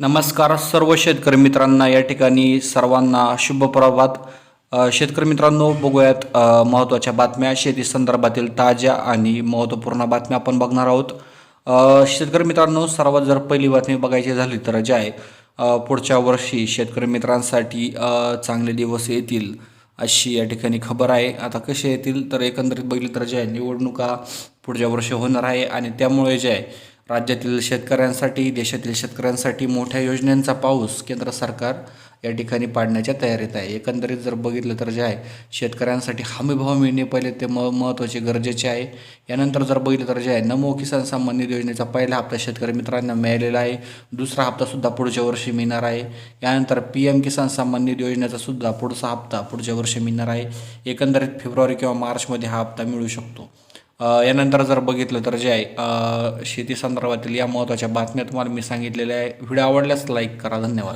नमस्कार सर्व शेतकरी मित्रांना या ठिकाणी सर्वांना शुभ प्रभात. शेतकरी मित्रांनो बघूयात महत्त्वाच्या बातम्या. शेती संदर्भातील ताज्या आणि महत्त्वपूर्ण बातम्या आपण बघणार आहोत. शेतकरी मित्रांनो सर्वात जर पहिली बातमी बघायची झाली तर जे आहे पुढच्या वर्षी शेतकरी मित्रांसाठी चांगले दिवस येतील अशी या ठिकाणी खबर आहे. आता कसे येतील तर एकंदरीत बघितलं तर जे आहे निवडणुका पुढच्या वर्षी होणार आहे आणि त्यामुळे जे आहे राज्यातील शेतकऱ्यांसाठी देशातील शेतकऱ्यांसाठी मोठ्या योजनांचा पाऊस केंद्र सरकार या ठिकाणी पाडण्याच्या तयारीत आहे. एकंदरीत जर बघितलं तर जे आहे शेतकऱ्यांसाठी हमीभाव मिळणे पहिले ते म महत्त्वाचे गरजेचे आहे. यानंतर जर बघितलं तर जे आहे नमो किसान सन्मान निधी योजनेचा पहिला हप्ता शेतकरी मित्रांना मिळालेला आहे. दुसरा हप्तासुद्धा पुढच्या वर्षी मिळणार आहे. यानंतर पी एम किसान सन्मान निधी योजनेचा सुद्धा पुढचा हप्ता पुढच्या वर्षी मिळणार आहे. एकंदरीत फेब्रुवारी किंवा मार्चमध्ये हा हप्ता मिळू शकतो. यानंतर जर बघितलं तर जे आहे शेती संदर्भातील या महत्त्वाच्या बातम्या तुम्हाला मी सांगितलेल्या आहे. व्हिडिओ आवडल्यास लाईक करा. धन्यवाद.